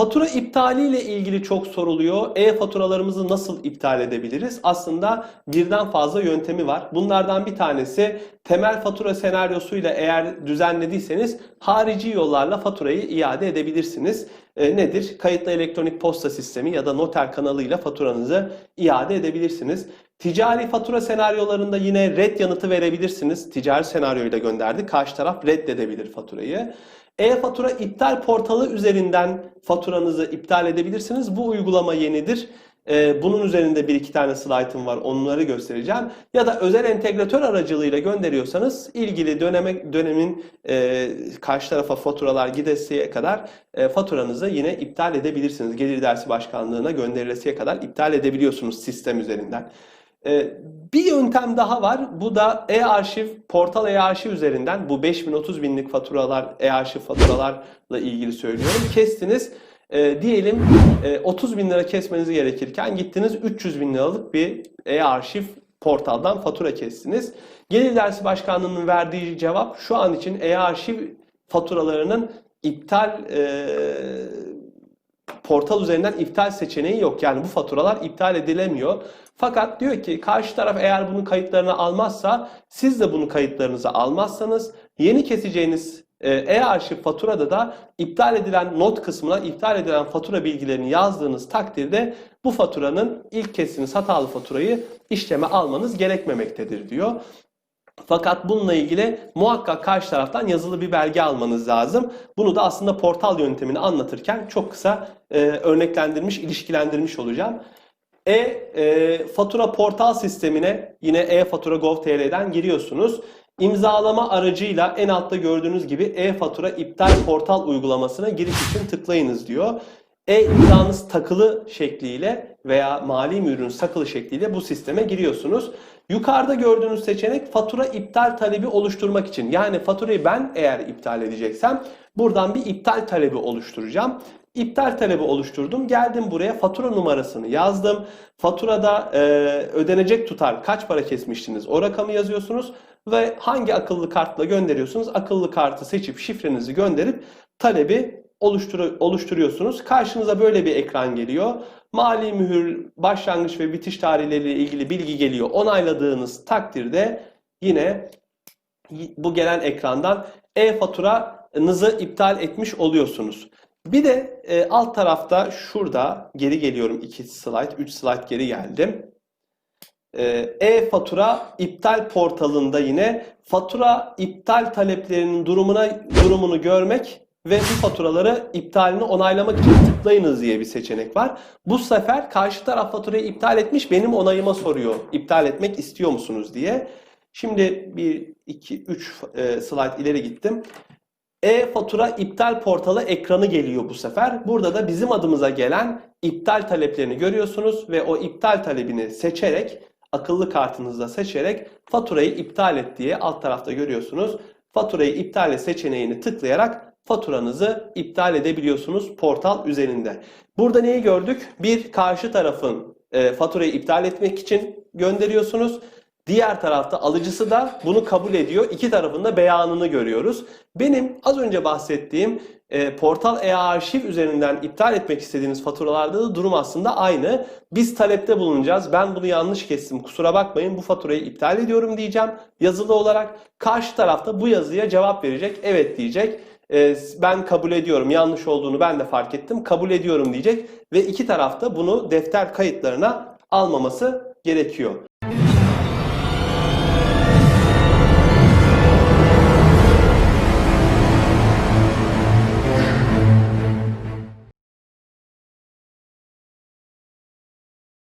Fatura iptali ile ilgili çok soruluyor. E-faturalarımızı nasıl iptal edebiliriz? Aslında birden fazla yöntemi var. Bunlardan bir tanesi temel fatura senaryosuyla eğer düzenlediyseniz harici yollarla faturayı iade edebilirsiniz. E, nedir? Kayıtlı elektronik posta sistemi ya da noter kanalıyla faturanızı iade edebilirsiniz. Ticari fatura senaryolarında yine red yanıtı verebilirsiniz. Ticari senaryoyla gönderdik. Karşı taraf reddedebilir faturayı. E-fatura iptal portalı üzerinden faturanızı iptal edebilirsiniz. Bu uygulama yenidir. Ee, bunun üzerinde bir iki tane slaytım var. Onları göstereceğim. Ya da özel entegratör aracılığıyla gönderiyorsanız ilgili döneme, dönemin e, karşı tarafa faturalar gidesiye kadar e, faturanızı yine iptal edebilirsiniz. Gelir Dersi Başkanlığı'na gönderilesiye kadar iptal edebiliyorsunuz sistem üzerinden. Ee, bir yöntem daha var. Bu da e-arşiv, portal e-arşiv üzerinden bu 5000 30 binlik faturalar, e-arşiv faturalarla ilgili söylüyorum. Kestiniz. Ee, diyelim e, 30 bin lira kesmeniz gerekirken gittiniz 300 bin liralık bir e-arşiv portaldan fatura kestiniz. Gelir Dersi Başkanlığı'nın verdiği cevap şu an için e-arşiv faturalarının iptal e, portal üzerinden iptal seçeneği yok. Yani bu faturalar iptal edilemiyor. Fakat diyor ki karşı taraf eğer bunun kayıtlarını almazsa siz de bunun kayıtlarınızı almazsanız yeni keseceğiniz e, e-arşiv faturada da iptal edilen not kısmına iptal edilen fatura bilgilerini yazdığınız takdirde bu faturanın ilk kestiğiniz hatalı faturayı işleme almanız gerekmemektedir diyor. Fakat bununla ilgili muhakkak karşı taraftan yazılı bir belge almanız lazım. Bunu da aslında portal yöntemini anlatırken çok kısa e, örneklendirmiş, ilişkilendirmiş olacağım. E, e fatura portal sistemine yine e-fatura gov.tr'den giriyorsunuz. İmzalama aracıyla en altta gördüğünüz gibi e-fatura iptal portal uygulamasına giriş için tıklayınız diyor. E-imzanız takılı şekliyle veya mali mührünüz takılı şekliyle bu sisteme giriyorsunuz. Yukarıda gördüğünüz seçenek fatura iptal talebi oluşturmak için. Yani faturayı ben eğer iptal edeceksem buradan bir iptal talebi oluşturacağım. İptal talebi oluşturdum. Geldim buraya fatura numarasını yazdım. Faturada e, ödenecek tutar kaç para kesmiştiniz o rakamı yazıyorsunuz. Ve hangi akıllı kartla gönderiyorsunuz? Akıllı kartı seçip şifrenizi gönderip talebi oluştur oluşturuyorsunuz. Karşınıza böyle bir ekran geliyor. Mali mühür başlangıç ve bitiş tarihleriyle ilgili bilgi geliyor. Onayladığınız takdirde yine bu gelen ekrandan e-faturanızı iptal etmiş oluyorsunuz. Bir de e, alt tarafta şurada geri geliyorum 2 slide, 3 slide geri geldim. E, E-fatura iptal portalında yine fatura iptal taleplerinin durumuna durumunu görmek ve bu faturaları iptalini onaylamak için tıklayınız diye bir seçenek var. Bu sefer karşı taraf faturayı iptal etmiş benim onayıma soruyor. İptal etmek istiyor musunuz diye. Şimdi 1, 2, 3 slide ileri gittim. E-fatura iptal portalı ekranı geliyor bu sefer. Burada da bizim adımıza gelen iptal taleplerini görüyorsunuz ve o iptal talebini seçerek akıllı kartınızda seçerek faturayı iptal et diye alt tarafta görüyorsunuz. Faturayı iptal et seçeneğini tıklayarak faturanızı iptal edebiliyorsunuz portal üzerinde. Burada neyi gördük? Bir karşı tarafın e, faturayı iptal etmek için gönderiyorsunuz. Diğer tarafta alıcısı da bunu kabul ediyor. İki tarafın da beyanını görüyoruz. Benim az önce bahsettiğim e, portal e-arşiv üzerinden iptal etmek istediğiniz faturalarda da durum aslında aynı. Biz talepte bulunacağız. Ben bunu yanlış kestim. Kusura bakmayın bu faturayı iptal ediyorum diyeceğim yazılı olarak. Karşı tarafta bu yazıya cevap verecek. Evet diyecek. E, ben kabul ediyorum. Yanlış olduğunu ben de fark ettim. Kabul ediyorum diyecek ve iki tarafta bunu defter kayıtlarına almaması gerekiyor.